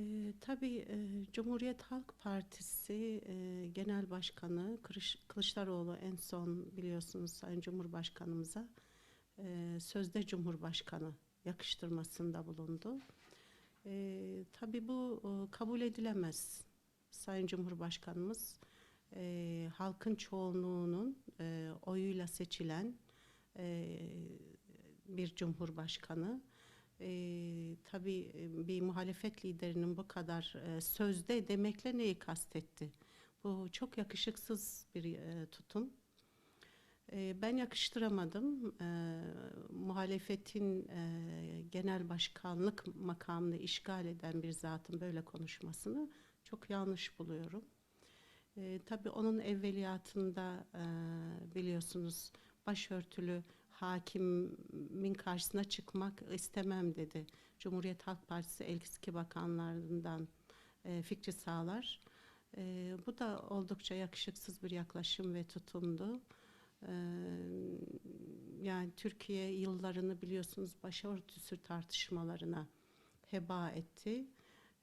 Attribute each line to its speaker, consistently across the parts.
Speaker 1: E, tabii e, Cumhuriyet Halk Partisi e, Genel Başkanı Kılıç, Kılıçdaroğlu en son biliyorsunuz Sayın Cumhurbaşkanımıza e, sözde Cumhurbaşkanı yakıştırmasında bulundu. E, tabii bu e, kabul edilemez. Sayın Cumhurbaşkanımız e, halkın çoğunluğunun e, oyuyla seçilen e, bir cumhurbaşkanı. E, tabii bir muhalefet liderinin bu kadar e, sözde demekle neyi kastetti? Bu çok yakışıksız bir e, tutum. E, ben yakıştıramadım. E, muhalefetin e, genel başkanlık makamını işgal eden bir zatın böyle konuşmasını çok yanlış buluyorum. E, tabii onun evveliyatında e, biliyorsunuz başörtülü hakimin karşısına çıkmak istemem dedi. Cumhuriyet Halk Partisi eski bakanlarından e, Fikri Sağlar. E, bu da oldukça yakışıksız bir yaklaşım ve tutumdu. E, yani Türkiye yıllarını biliyorsunuz başörtüsü tartışmalarına heba etti.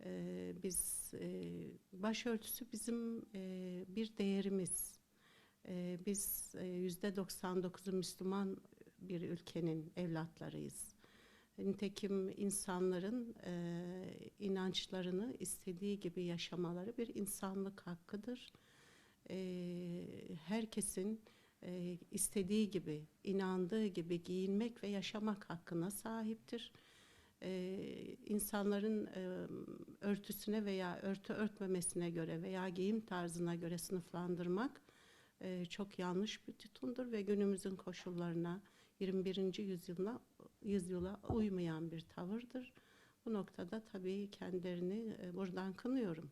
Speaker 1: E, biz e, başörtüsü bizim e, bir değerimiz. E, biz e, yüzde 99'u Müslüman bir ülkenin evlatlarıyız. Nitekim insanların e, inançlarını istediği gibi yaşamaları bir insanlık hakkıdır. E, herkesin e, istediği gibi, inandığı gibi giyinmek ve yaşamak hakkına sahiptir. E, insanların e, örtüsüne veya örtü örtmemesine göre veya giyim tarzına göre sınıflandırmak e, çok yanlış bir tutumdur ve günümüzün koşullarına 21. yüzyıla, yüzyıla uymayan bir tavırdır. Bu noktada tabii kendilerini e, buradan kınıyorum.